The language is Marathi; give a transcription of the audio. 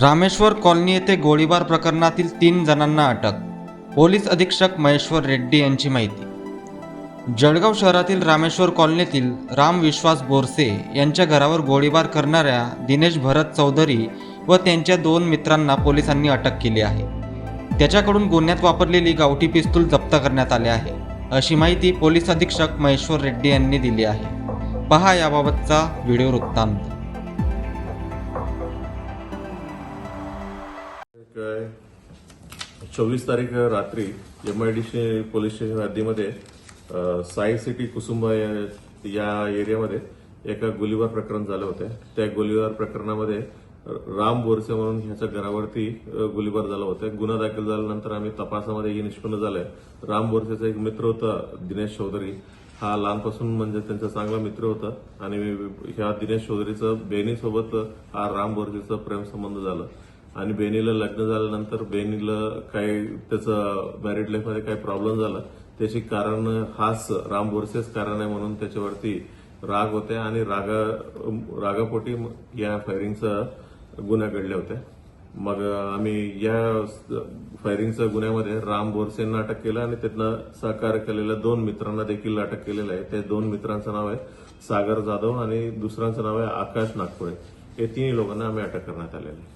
रामेश्वर कॉलनी येथे गोळीबार प्रकरणातील तीन जणांना अटक. पोलीस अधीक्षक महेश्वर रेड्डी यांची माहिती. जळगाव शहरातील रामेश्वर कॉलनीतील राम विश्वास बोरसे यांच्या घरावर गोळीबार करणाऱ्या दिनेश भरत चौधरी व त्यांच्या दोन मित्रांना पोलिसांनी अटक केली आहे. त्याच्याकडून गुन्ह्यात वापरलेली गावठी पिस्तूल जप्त करण्यात आले आहे अशी माहिती पोलीस अधीक्षक महेश्वर रेड्डी यांनी दिली आहे. पहा याबाबतचा व्हिडिओ वृत्तांत. काय? चोवीस तारीख रात्री M I D C police station हद्दीमध्ये Sai city Kusumba या एरियामध्ये एका गोलीबार प्रकरण झालं होतं. त्या गोलीबार प्रकरणामध्ये राम बोरसे म्हणून ह्याच्या घरावरती गोलीबार झाला होता. गुन्हा दाखल झाल्यानंतर आम्ही तपासामध्ये हे निष्पन्न झालंय. राम बोरसेचा एक मित्र होता दिनेश चौधरी. हा लहानपासून म्हणजे त्यांचा चांगला मित्र होता आणि ह्या दिनेश चौधरीचं बेनीसोबत हा राम बोरसेचा प्रेमसंबंध झालं. आणि बेनीला लग्न झाल्यानंतर बेनीला काही त्याचं मॅरिड लाईफमध्ये काही प्रॉब्लेम झाला. त्याची कारण हाच राम बोरसेच कारण आहे म्हणून त्याच्यावरती राग होते आणि रागा रागापोटी या फायरिंगचा गुन्हा घडल्या होत्या. मग आम्ही या फायरिंगच्या गुन्ह्यामध्ये राम बोरसेंना अटक केलं आणि त्यांना सहकार्य केलेल्या दोन मित्रांना देखील अटक केलेलं आहे. त्या दोन मित्रांचं नाव आहे सागर जाधव आणि दुसऱ्यांचं नाव आहे आकाश नागपुरे हे तिन्ही लोकांना आम्ही अटक करण्यात आलेलं आहे.